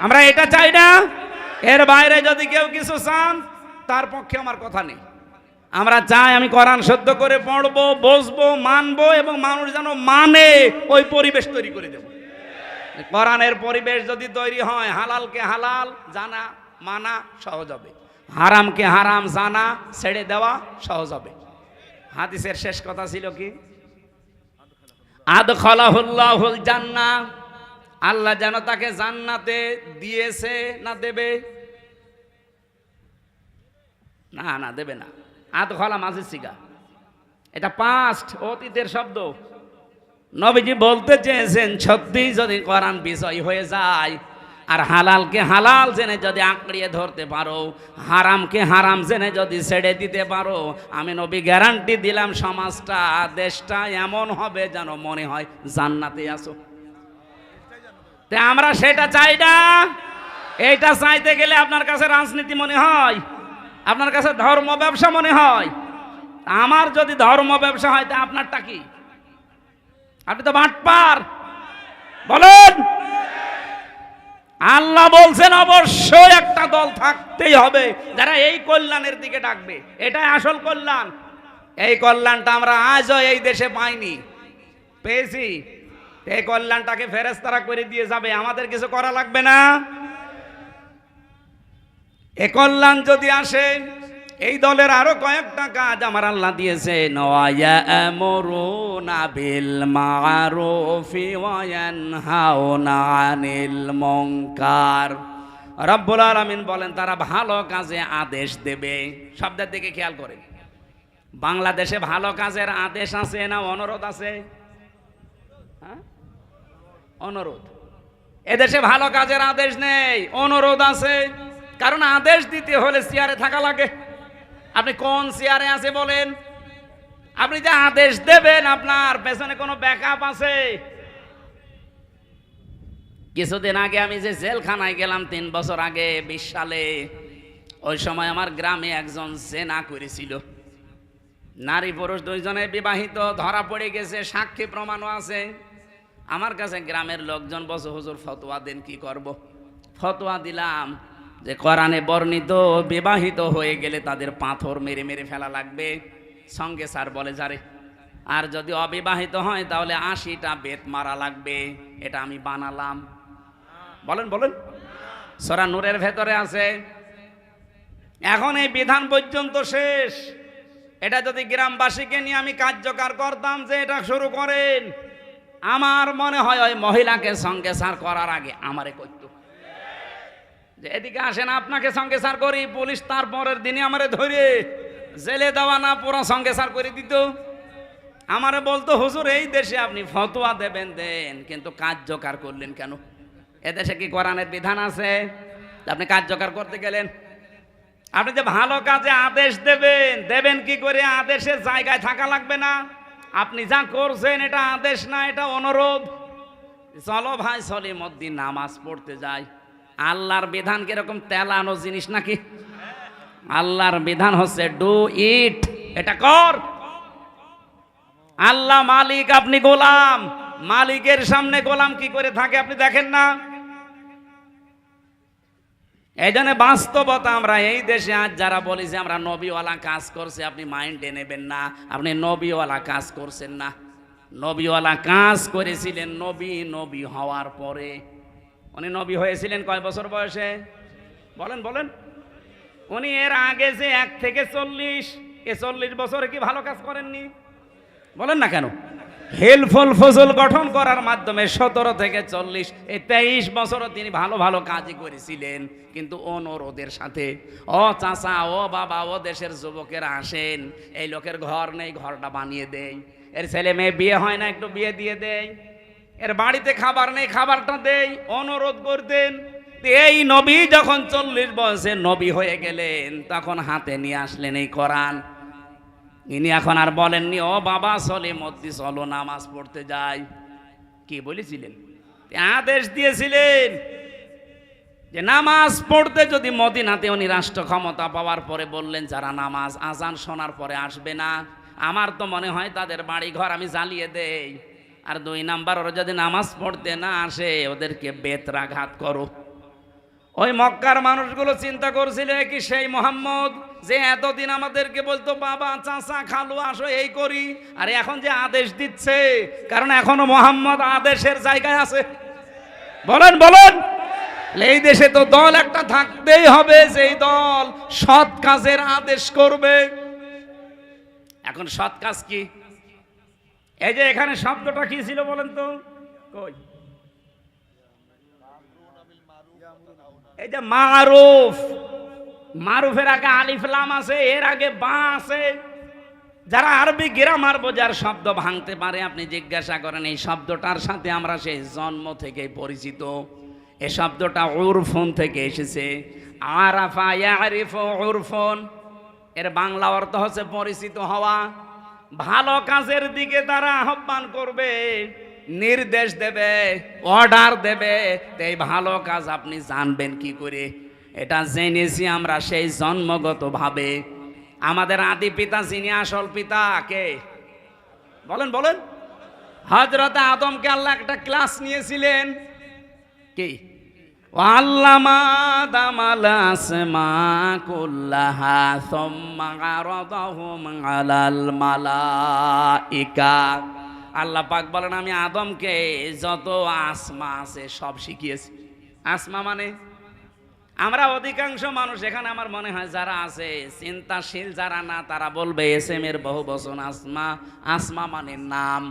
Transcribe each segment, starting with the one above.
আমরা এটা চাই না। এর বাইরে যদি কেউ কিছু চান, তার পক্ষে আমার কথা নেই। আমরা চাই আমি কোরআন সদ্য করে পড়ব, বসবো, মানবো এবং মানুষ যেন মানে ওই পরিবেশ তৈরি করে দেব। কোরআনের পরিবেশ যদি তৈরি হয়, হালালকে হালাল, জানা, মানা, সহজ হবে। হারামকে হারাম, জানা, ছেড়ে দেওয়া সহজ হবে। হাদিসের শেষ কথা ছিল কি? আদ খলাহুল্লাহুল জান্না আল্লাহ যেন তাকে জান্নাতে দিয়েছে না দেবে? না না, দেবে না। আদ খলা মাঝে সিগা। এটা পাস্ট অতীতের শব্দ। নবীজি বলতে চেয়েছেন, সত্যি যদি কোরআন বিষয় হয়ে যায়, আর হালালকে হালাল জেনে যদি আঁকড়িয়ে ধরতে পারো, হারামকে হারাম জেনে যদি ছেড়ে দিতে পারো, আমি নবী গ্যারান্টি দিলাম, সমাজটা, দেশটা এমন হবে যেন মনে হয় জান্নাতে আসো তে আমরা সেটা চাই না। এইটা চাইতে গেলে আপনার কাছে রাজনীতি মনে হয়? আপনার কাছে ধর্ম ব্যবসা মনে হয়? আমার যদি ধর্ম ব্যবসা হয়, তা আপনারটা কি? আপনি তো বাটপার। বলেন। আল্লাহ বলছেন, অবশ্যই একটা দল থাকতেই হবে। যারা এই কল্যাণের দিকে ডাকবে, এটাই আসল কল্যাণ। এই কল্যাণটা আমরা আজও এই দেশে পাইনি। পেয়েছি। এই কল্যাণটাকে ফেরেস্তারা করে দিয়ে যাবে, আমাদের কিছু করা লাগবে না। এ কল্যাণ যদি আসে, এই দলের আরও কয়েকটা কাজ আমার আল্লাহ দিয়েছে রব্বুল আলামিন বলেন, তারা ভালো কাজে আদেশ দেবে। শব্দের দিকে খেয়াল করে বাংলাদেশে ভালো কাজের আদেশ আছে না অনুরোধ আছে? হ্যাঁ? অনুরোধ। এদেশে ভালো কাজের আদেশ নেই, অনুরোধ আছে। কারণ আদেশ দিতে হলে চেয়ারে থাকা লাগে। আপনি কোন চেয়ারে আছে বলেন? আপনি যে আদেশ দেবেন, আপনার পেছনে কোনো ব্যাকআপ আছে? কিছুদিন আগে আমি যে জেলখানায় গেলাম, তিন বছর আগে, বিশ সালে, ওই সময় আমার গ্রামে একজন জেনা করেছিল। নারী পুরুষ দুইজনে বিবাহিত, ধরা পড়ে গেছে, সাক্ষী প্রমাণও আছে। আমার কাছে গ্রামের লোকজন বসে হুজুর, ফতোয়া দেন, কি করব। ফতোয়া দিলাম যে কোরআনে বর্ণিত, বিবাহিত হয়ে গেলে তাদের পাথর মেরে মেরে ফেলা লাগবে। সঙ্গে স্যার বলে, যারে, আর যদি অবিবাহিত হয়, তাহলে আশিটা বেত মারা লাগবে। এটা আমি বানালাম। বলেন বলেন। সরা নূরের ভেতরে আছে, এখন এই বিধান পর্যন্ত শেষ। এটা যদি গ্রামবাসীকে নিয়ে আমি কার্যকর করতাম যে এটা শুরু করেন আমার মনে হয় ওই মহিলাকে সঙ্গে সার করার আগে আমারে করতো যে এদিকে আসেন, আপনাকে সঙ্গে সার করি, পুলিশ তার পরের দিনে আমারে ধরে জেলে দেওয়া না, পুরো সঙ্গে সার করে দিত। আমারে বলতো, হুজুর, এই দেশে আপনি ফতোয়া দেবেন, দেন, কিন্তু কার্যকর করলেন কেন? এদেশে কি কোরআনের বিধান আছে? আপনি কার্যকর করতে গেলেন। আপনি যে ভালো কাজে আদেশ দেবেন দেবেন কি করে? আদেশের জায়গায় থাকা লাগবে না। আপনি যা করছেন, এটা আদেশ না, এটা অনুরোধ। চলো ভাই, চলি মধ্যে নামাজ পড়তে যাই। আল্লাহর বিধান কীরকম তেলানো জিনিস নাকি? আল্লাহর বিধান হচ্ছে ডু ইট এটা কর। আল্লাহ মালিক, আপনি গোলাম। মালিকের সামনে গোলাম কি করে থাকে, আপনি দেখেন না? এই জন্য বাস্তবতা আমরা এই দেশে আজ যারা বলি যে আমরা নবীওয়ালা কাজ করছি, আপনি মাইন্ডে নেবেন না, আপনি নবীওয়ালা কাজ করছেন না। নবীওয়ালা কাজ করেছিলেন নবী নবী হওয়ার পরে। উনি নবী হয়েছিলেন কয় বছর বয়সে? বলেন বলেন। উনি এর আগে যে এক থেকে চল্লিশ, এ চল্লিশ বছরে কি ভালো কাজ করেননি? বলেন না কেন? হেলফুল ফজল গঠন করার মাধ্যমে সতেরো থেকে চল্লিশ, এই তেইশ বছরও তিনি ভালো ভালো কাজই করেছিলেন, কিন্তু অনুরোধের সাথে, ও চাচা, ও বাবা, ও দেশের যুবকেরা আসেন, এই লোকের ঘর নেই, ঘরটা বানিয়ে দেয় এর ছেলে মেয়ে বিয়ে হয় না, একটু বিয়ে দিয়ে দেয় এর বাড়িতে খাবার নেই, খাবারটা দেয় অনুরোধ করতেন। এই নবী যখন চল্লিশ বয়সে নবী হয়ে গেলেন, তখন হাতে নিয়ে আসলেন এই কোরআন। ইনি এখন আর বলেননি, ও বাবা, চলে মধ্যে চলো, নামাজ পড়তে যাই। কি বলেছিলেন? আদেশ দিয়েছিলেন যে নামাজ পড়তে যদি মদিনাতে উনি রাষ্ট্র ক্ষমতা পাওয়ার পরে বললেন, যারা নামাজ আজান শোনার পরে আসবে না, আমার তো মনে হয় তাদের বাড়ি ঘর আমি জ্বালিয়ে দেই। আর দুই নাম্বার, ওরা যদি নামাজ পড়তে না আসে, ওদেরকে বেতরাঘাত করো। ওই মক্কার মানুষগুলো চিন্তা করছিল কি সেই মোহাম্মদ? যে এতদিন আমাদেরকে বলতো, বাবা, চাচা, খালু, আসো, এই করি। আর এখন যে আদেশ দিচ্ছে, কারণ এখনও মোহাম্মদ আদেশের জায়গায় আছে। বলেন বলেন। এই দেশে তো দল একটা থাকতেই হবে, যেই দল সৎ কাজের আদেশ করবে। এখন সৎ কাজ কি? এই যে এখানে শব্দটা কি ছিল বলেন তো? কই? এই যে মারুফ। মারুফের আগে আলিফ লাম আছে, এর আগে বা আছে। যারা আরবি গ্রামার বোঝার শব্দ ভাঙতে পারে, আপনি জিজ্ঞাসা করেন, এই শব্দটার সাথে আমরা সেই জন্ম থেকে পরিচিত। এই শব্দটা উরফোন থেকে এসেছে। উরফোন। এর বাংলা অর্থ হচ্ছে পরিচিত হওয়া। ভালো কাজের দিকে তারা আহ্বান করবে, নির্দেশ দেবে অর্ডার দেবে। এই ভালো কাজ আপনি জানবেন কি করে? এটা জেনেছি আমরা সেই জন্মগতভাবে। আমাদের আদি পিতা যিনি আসল পিতা, কে? বলেন বলেন। হজরত আদমকে আল্লাহ একটা ক্লাস নিয়েছিলেন। কি? আল্লাহ পাক বলেন, আমি আদমকে যত আসমা আছে সব শিখিয়েছি। আসমা মানে? আমরা অধিকাংশ মানুষ এখানে আমার মনে হয় যারা আছে, চিন্তাশীল যারা না, তারা বলবে এস এম এর বহু বচন আসমা আসমা মানে নাম।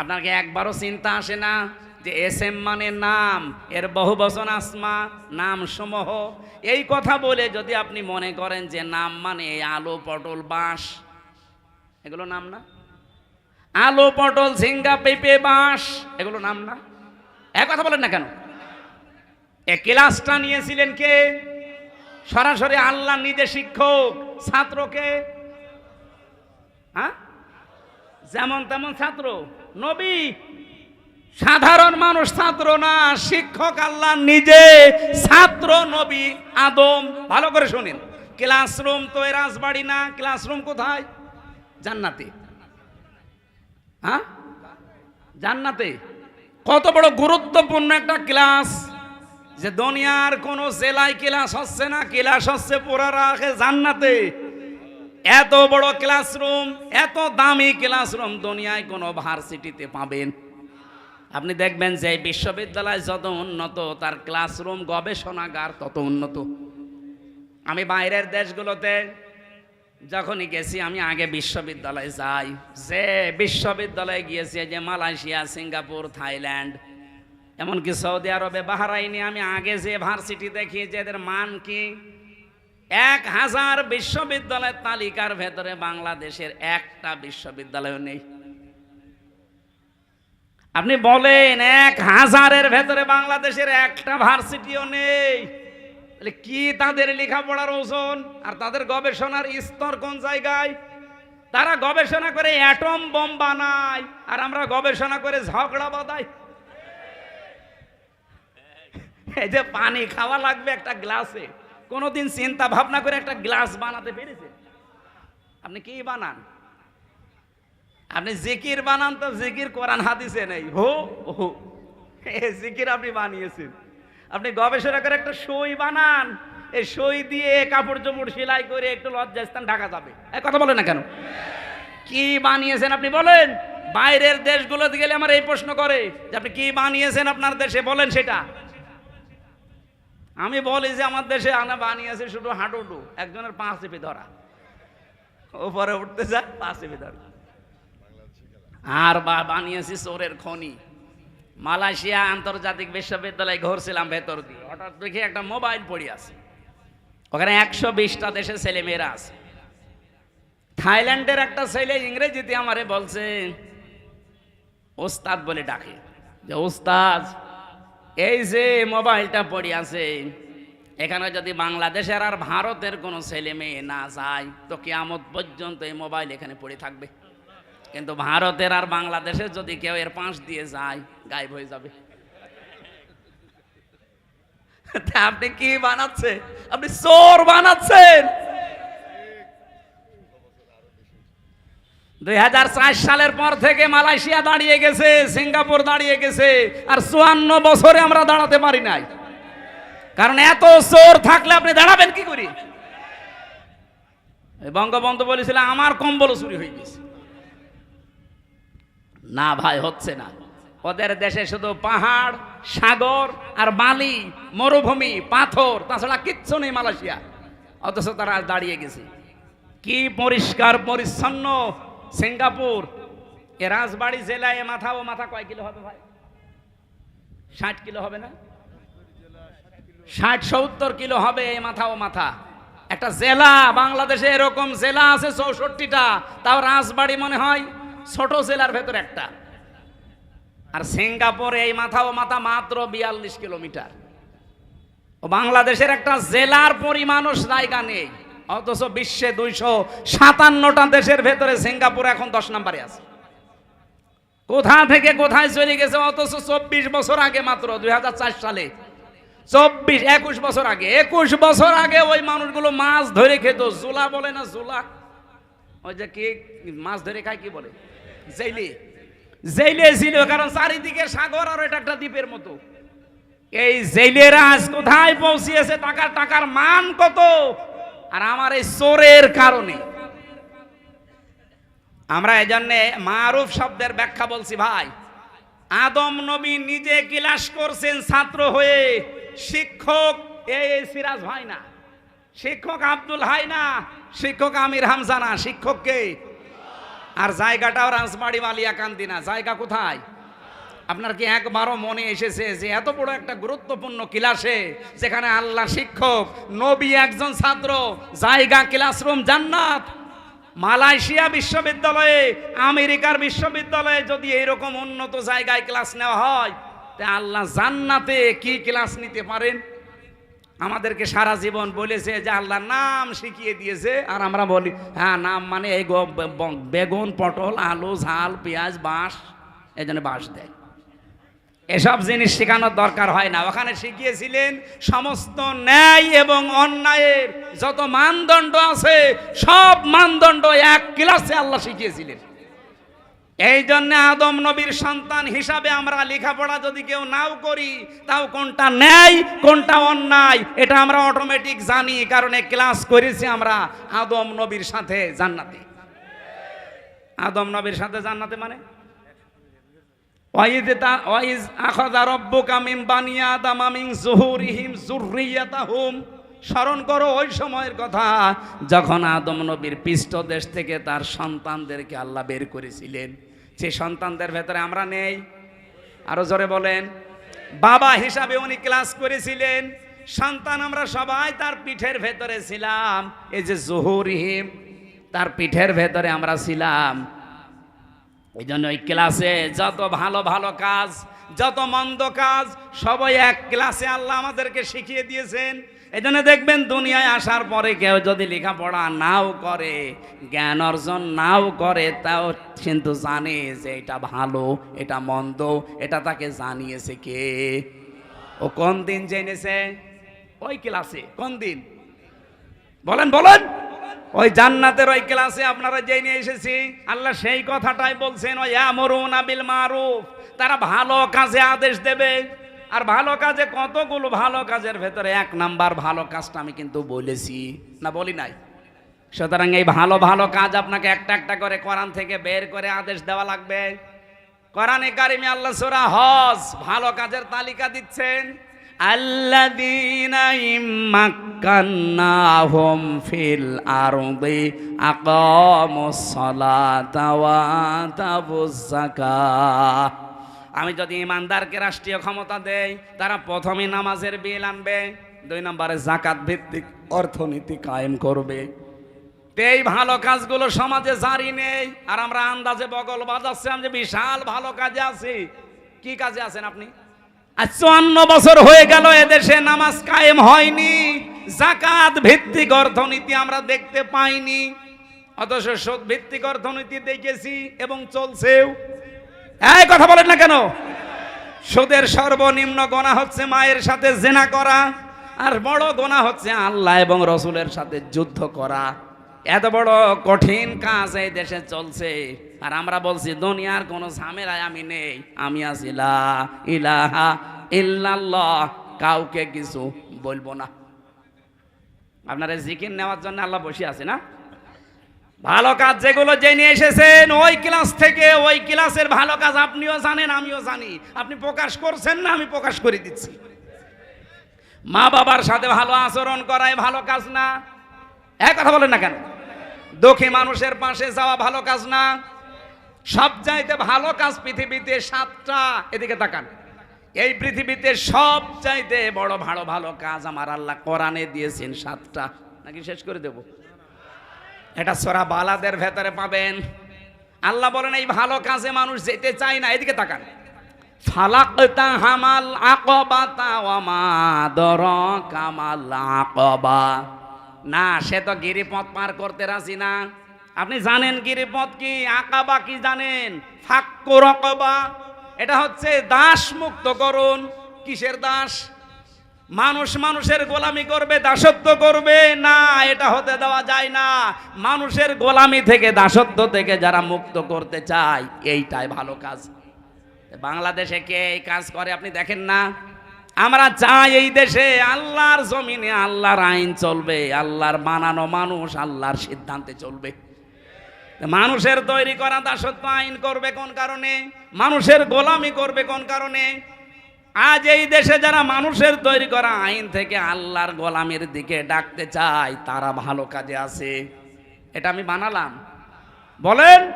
আপনাকে একবারও চিন্তা আসে না যে এস এম মানে নাম, এর বহু বচন আসমা নাম সমূহ এই কথা বলে যদি আপনি মনে করেন যে নাম মানে আলো, পটল, বাঁশ, এগুলো নাম না? আলো, পটল, ঝিঙ্গা, পেঁপে, বাঁশ, এগুলো নাম না? এক কথা বলেন না কেন? এ ক্লাসটা নিয়েছিলেন কে? সরাসরি আল্লাহ নিজে শিক্ষক ছাত্রকে হ্যাঁ? যেমন তেমন ছাত্র, নবী। সাধারণ মানুষ ছাত্র না, শিক্ষক আল্লাহ নিজে। ছাত্র, নবী, আদম, ভালো করে শুনেন। ক্লাসরুম তো এ রাজবাড়ি না, ক্লাসরুম কোথায়? জান্নাতে। হ্যাঁ? জান্নাতে। কত বড় গুরুত্বপূর্ণ একটা ক্লাস। যে দুনিয়ার কোন জেলায় ক্লাস হচ্ছে না, ক্লাস হচ্ছে পুরা রাখে জান্নাতে। এত বড় ক্লাসরুম, এত দামি ক্লাসরুম দুনিয়ায় কোনো ভার্সিটিতে পাবেন। আপনি দেখবেন যে বিশ্ববিদ্যালয় যত উন্নত, তার ক্লাসরুম গবেষণাগার তত উন্নত। আমি বাইরের দেশগুলোতে যখনই গেছি, আমি আগে বিশ্ববিদ্যালয়ে যাই। যে বিশ্ববিদ্যালয়ে গিয়েছি যে মালয়েশিয়া, সিঙ্গাপুর, থাইল্যান্ড এমনকি সৌদি আরবে, বাহারাইনি আমি আগে যে ভার্সিটি দেখি, যে এদের মান কি? এক হাজার বিশ্ববিদ্যালয়ের তালিকার ভেতরে বাংলাদেশের একটা বিশ্ববিদ্যালয় নেই। আপনি বলেন, এক হাজারের ভেতরে বাংলাদেশের একটা ভার্সিটিও নেই। কি তাদের লেখাপড়ার ওজন? আর তাদের গবেষণার স্তর কোন জায়গায়? তারা গবেষণা করে অ্যাটম বোম বানায়, আর আমরা গবেষণা করে ঝগড়া বাদাই এই যে পানি খাওয়া লাগবে একটা গ্লাসে, কোনোদিন চিন্তা ভাবনা করে একটা গ্লাস বানাতে পেরেছে আপনি কি বানান? আপনি জিকির বানান তো জিকির কোরআন হাদিসে নেই। হো হো। জিকির আপনি বানিয়েছেন। আপনি গবেষণা করে একটা সই বানান। এই সই দিয়ে কাপড় চোপড় সেলাই করে একটু লজ্জাস্থান ঢাকা যাবে। এক কথা বলেন না কেন? কি বানিয়েছেন আপনি বলেন? বাইরের দেশগুলোতে গেলে আমার এই প্রশ্ন করে যে আপনি কি বানিয়েছেন আপনার দেশে? বলেন সেটা। আমি বলি যে আমার দেশে আনা বানিয়েছে শুধু হাঁটুটু একজনের পাঁচ চেপে ধরা। ওপরে উঠতে যায় পাঁচ চেপে ধরা। আর বা বানিয়েছি চোরের খনি। মালয়েশিয়া আন্তর্জাতিক বিশ্ববিদ্যালয়ে ঘুরছিলাম ভেতর দিয়ে। হঠাৎ দেখি একটা মোবাইল পড়ে আছে। ওখানে একশো বিশটা দেশের ছেলে মেয়েরা আছে। থাইল্যান্ডের একটা ছেলে ইংরেজিতে আমারে বলছে, ওস্তাদ বলে ডাকে। যে, ওস্তাদ এই যে মোবাইলটা পড়ে আছে, এখানে যদি বাংলাদেশের আর ভারতের কোনো ছেলে মেয়ে না যায়, তো কেয়ামত পর্যন্ত এই মোবাইল এখানে পড়ে থাকবে। কিন্তু ভারতের আর বাংলাদেশের যদি কেউ এর পাশ দিয়ে যায়, গায়েব হয়ে যাবে। আপনি কি বানাচ্ছেন? আপনি চোর বানাচ্ছেন? দুই হাজার চার সালের পর থেকে মালয়েশিয়া দাঁড়িয়ে গেছে, সিঙ্গাপুর দাঁড়িয়ে গেছে, আর চুয়ান্ন বছরে আমরা দাঁড়াতে পারি নাই। কারণ এত চোর থাকলে আপনি দাঁড়াবেন কি করি? বঙ্গবন্ধু বলেছিল, আমার কম্বল চুরি হয়ে গেছে। না ভাই, হচ্ছে না। ওদের দেশে শুধু পাহাড়, সাগর আর বালি, মরুভূমি, পাথর, তাছাড়া কিচ্ছু নেই মালয়েশিয়া। অথচ তারা দাঁড়িয়ে গেছে। কি পরিষ্কার, পরিচ্ছন্ন সিঙ্গাপুর, এ রাজবাড়ি জেলায় এ মাথা, ও মাথা কয় কিলো হবে ভাই? ষাট কিলো হবে না? ষাট সত্তর কিলো হবে এই মাথা, ও মাথা। একটা জেলা, বাংলাদেশে এরকম জেলা আছে চৌষট্টিটা, তাও রাজবাড়ি মনে হয় ছোট জেলার ভেতর একটা। আর সিঙ্গাপুরে এই মাথা, ও মাথা মাত্র বিয়াল্লিশ কিলোমিটার। বাংলাদেশের একটা জেলার পরিমাণও জায়গা নেই। অথচ বিশ্বে দুইশো সাতান্নটা দেশের ভেতরে সিঙ্গাপুর এখন দশ নম্বরে আছে। কোথা থেকে কোথায় চলে গেছে অথচ চব্বিশ বছর আগে মাত্র, দুই হাজার চার সালে। চব্বিশ, একুশ বছর আগে। একুশ বছর আগে ওই মানুষগুলো মাছ ধরে খেত। জুলা বলে না, জুলা? ওই যে কি মাছ ধরে খায় কি বলে? জেলি জেলে ছিল, কারণ চারিদিকে সাগর আর এটা একটা দ্বীপের মতো। এই জেলেরা আজ কোথায় পৌঁছিয়েছে, টাকার টাকার মান কত? আর আমার এই চোরের কারণে। আমরা এই জন্যে মারুফ শব্দের ব্যাখ্যা বলছি, ভাই। আদম নবী নিজে ক্লাস করছেন ছাত্র হয়ে। শিক্ষক এই সিরাজ ভাই না। শিক্ষক আব্দুল হাই না। শিক্ষক আমির হামজা না। শিক্ষক কে? আর জায়গাটাও রাজবাড়ি মালিয়া কান্দি না। জায়গা কোথায়? আপনার কি একবারও মনে এসেছে যে এত বড় একটা গুরুত্বপূর্ণ ক্লাসে যেখানে আল্লাহ শিক্ষক, নবী একজন ছাত্র, জায়গা ক্লাসরুম জান্নাত। মালয়েশিয়া বিশ্ববিদ্যালয়ে, আমেরিকার বিশ্ববিদ্যালয়ে যদি এরকম উন্নত জায়গায় ক্লাস নেওয়া হয়, তা আল্লাহ জান্নাতে কি ক্লাস নিতে পারেন? আমাদেরকে সারা জীবন বলেছে যে আল্লাহ নাম শিখিয়ে দিয়েছে, আর আমরা বলি হ্যাঁ নাম মানে এই বেগুন, পটল, আলু, ঝাল, পেঁয়াজ, বাঁশ, এই জন্য বাঁশ দেয়। এসব জিনিস শেখানোর দরকার হয় না। ওখানে শিখিয়েছিলেন সমস্ত ন্যায় এবং অন্যায়ের যত মানদণ্ড আছে, সব মানদণ্ড এক ক্লাসে আল্লাহ শিখিয়েছিলেন। এই জন্য আদম নবীর সন্তান হিসাবে আমরা লেখাপড়া যদি কেউ নাও করি, তাও কোনটা ন্যায়, কোনটা অন্যায়, এটা আমরা অটোমেটিক জানি, কারণে ক্লাস করেছি আমরা আদম নবীর সাথে জান্নাতে। আদম নবীর সাথে জান্নাতে মানে? স্মরণ করো ওই সময়ের কথা, যখন আদম নবীর পৃষ্ঠদেশ থেকে তার সন্তানদেরকে আল্লাহ বের করেছিলেন। সেই সন্তানদের ভেতরে আমরা নেই? আরও জোরে বলেন। বাবা হিসাবে উনি ক্লাস করেছিলেন। সন্তান আমরা সবাই তার পিঠের ভেতরে ছিলাম। এই যে জহুরিহিম, তার পিঠের ভেতরে আমরা ছিলাম। এই জন্য ওই ক্লাসে যত ভালো ভালো কাজ, যত মন্দ কাজ, সবাই এক ক্লাসে আল্লাহ আমাদেরকে শিখিয়ে দিয়েছেন। এই জন্য দেখবেন দুনিয়ায় আসার পরে কেউ যদি লেখাপড়া নাও করে, জ্ঞান অর্জন নাও করে, তাও কিন্তু জানে যে এটা ভালো, এটা মন্দ, এটা তাকে জানিয়েছে কে? ও কোন দিন জেনেছে? ওই ক্লাসে, কোন দিন? বলেন বলেন। ওই জান্নাতের ওই ক্লাসে আপনারা জেনে এসেছি, আল্লাহ সেই কথাটাই বলছেন ওই আমরুন আবিল মারুফ। তারা ভালো কাজে আদেশ দেবে। আর ভালো কাজে কতগুলো ভালো কাজের ভেতরে এক নাম্বার ভালো কাজটা আমি কিন্তু বলেছি, না বলি নাই? সুতরাং এই ভালো ভালো কাজ আপনাকে একটা একটা করে কোরআন থেকে বের করে আদেশ দেওয়া লাগবে। কোরআনে কারিমে আল্লাহ সূরা হজ ভালো কাজের তালিকা দিচ্ছেন। সালাতা ওয়া আতাবুজ আমি যদি ইমানদারকে রাষ্ট্রীয় ক্ষমতা দেই, তারা প্রথমে নামাজের বিল আনবে, দুই নম্বরে জাকাত ভিত্তিক অর্থনীতি কায়েম করবে। এই ভালো কাজগুলো সমাজে জারি নেই, আর আমরা আন্দাজে বগল বাজাচ্ছিলাম যে বিশাল ভালো কাজে আছি। কি কাজে আছেন আপনি? আর চুয়ান্ন বছর হয়ে গেল, এদেশে নামাজ কায়েম হয়নি। জাকাত ভিত্তিক অর্থনীতি আমরা দেখতে পাইনি। অথচ সুদ ভিত্তিক অর্থনীতি দেখেছি এবং চলছেও। এই কথা বলেন না কেন? সুদের সর্বনিম্ন গোনা হচ্ছে মায়ের সাথে জেনা করা, আর বড় গোনা হচ্ছে আল্লাহ এবং রসুলের সাথে যুদ্ধ করা। এত বড় কঠিন কাজ এই দেশে চলছে। আর আমরা বলছি, দুনিয়ার কোনো ঝামেলায় আমি নেই। আমি আছি ইলাহা ইল্লাল্লাহ। কাউকে কিছু বলব না। আপনারা জিকির নেওয়ার জন্য আল্লাহ বসে আছে না? ভালো কাজ যেগুলো জেনে এসেছেন, ওই ক্লাস থেকে ওই ক্লাসের ভালো কাজ আপনিও জানেন, আমিও জানি। আপনি প্রকাশ করছেন না, আমি প্রকাশ করে দিচ্ছি। মা বাবার সাথে ভালো আচরণ করায় ভালো কাজ না? এক কথা বলেন না কেন? দুঃখী মানুষের পাশে যাওয়া ভালো কাজ না। সব চাইতে ভালো কাজ পৃথিবীতে সাতটা, এদিকে তাকান। এই পৃথিবীতে সব চাইতে বড় ভালো ভালো কাজ আমার আল্লাহ কোরআনে দিয়েছেন সাতটা। নাকি শেষ করে দেব? এটা সোরা বালাদের ভেতরে পাবেন। আল্লাহ বলেন, এই ভালো কাজে মানুষ যেতে চায় না। এদিকে তাকান। ফালাকতা হামাল আকবাতা ওয়ামা দর কামাল আকবা। না, সে তো গিরিপথ পার করতে রাজি না। আপনি জানেন গিরিপথ কি? আকাবা কি জানেন। ফাক্কু রকবা। এটা হচ্ছে দাস মুক্ত করুন। কিসের দাস? মানুষ মানুষের গোলামি করবে, দাসত্ব করবে। না, এটা হতে দেওয়া যায় না। মানুষের গোলামি থেকে, দাসত্ব থেকে যারা মুক্ত করতে চায়, এইটাই ভালো কাজ। বাংলাদেশে কে এই কাজ করে আপনি দেখেন না? আমরা চাই এই দেশে, আল্লাহর জমিনে আল্লাহর আইন চলবে, আল্লাহর বানানো মানুষ আল্লাহর সিদ্ধান্তে চলবে। মানুষের তৈরি করা দাসত্ব আইন করবে কোন কারণে? মানুষের গোলামি করবে কোন কারণে? আজ এই দেশে যারা মানুষের তৈরি করা আইন থেকে আল্লাহর গোলামের দিকে ডাকতে চায়, তারা ভালো কাজে আছে। এটা আমি বানালাম। বলেন,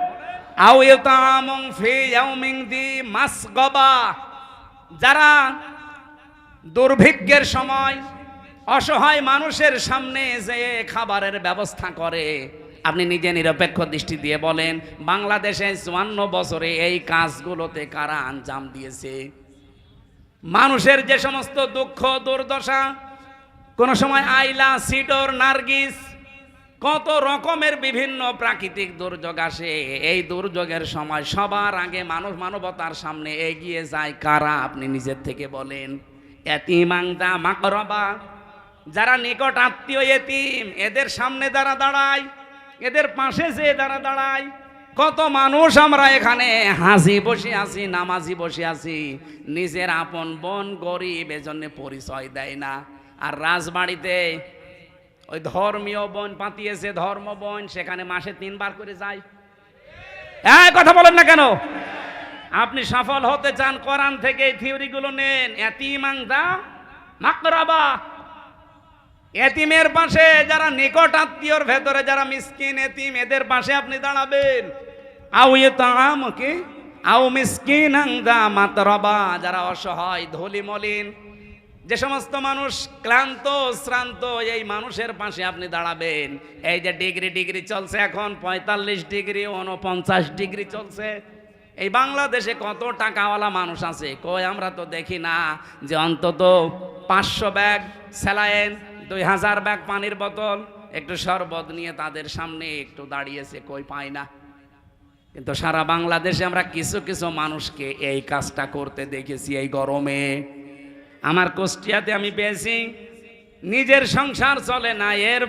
আও ইউতামুন ফি ইয়াউমিন দি মাসগাবা। যারা দুর্ভিক্ষের সময় অসহায় মানুষের সামনে যে খাবারের ব্যবস্থা করে, আপনি নিজে নিরপেক্ষ দৃষ্টি দিয়ে বলেন, বাংলাদেশে চুয়ান্ন বছরে এই কাজগুলোতে কারা আঞ্জাম দিয়েছে? মানুষের যে সমস্ত দুঃখ, দুর্দশা, কোনো সময় আইলা, সিডর, নার্গিস, কত রকমের বিভিন্ন প্রাকৃতিক দুর্যোগ আসে, এই দুর্যোগের সময় সবার আগে মানুষ মানবতার সামনে এগিয়ে যায়, কারা? আপনি নিজের থেকে বলেন। এতিমাংদা মাকরবা। যারা নিকট আত্মীয় এতিম, এদের সামনে যারা দাঁড়ায়, এদের পাশে যে যারা দাঁড়ায়, কত মানুষ আমরা এখানে হাসি বসে আছি, নামাজি বসে আছি। নিজের আপন বোন গরিব, এজন্য পরিচয় দেয় না। আর রাজবাড়িতে ওই ধর্মীয় বোন পাতিয়েছে, ধর্ম বন, সেখানে মাসে তিনবার করে যায়। হ্যাঁ কথা বলেন না কেন? আপনি সফল হতে চান, কোরআন থেকে এই থিওরিগুলো নেন। এতিমাংদা মাকরাবা। এতিমের পাশে যারা নিকট আত্মীয়র ভেতরে, যারা মিসকিন, এতিম, এদের পাশে আপনি দাঁড়াবেন। আউ ইতাম কি আউ মিসকিন আংদা মাতরবা। যারা অসহায়, ধলি মলিন, যে সমস্ত মানুষ ক্লান্ত, শ্রান্ত, এই মানুষের পাশে আপনি দাঁড়াবেন। এই যে ডিগ্রি ডিগ্রি চলছে এখন, পঁয়তাল্লিশ ডিগ্রি উনপঞ্চাশ ডিগ্রি চলছে। এই বাংলাদেশে কত টাকাওয়ালা মানুষ আছে? কই, আমরা তো দেখি না যে অন্তত পাঁচশো ব্যাগ স্যালাইন, দুই হাজার ব্যাগ পানির বোতল, একটু শরবত নিয়ে তাদের সামনে একটু দাঁড়িয়েছে, কই পায় না। কিন্তু সারা বাংলাদেশে আমরা কিছু কিছু মানুষকে এই কাজটা করতে দেখেছি এই গরমে। আমার কুষ্টিয়াতে আমি পেয়েছি, নিজের সংসার চলে না, এর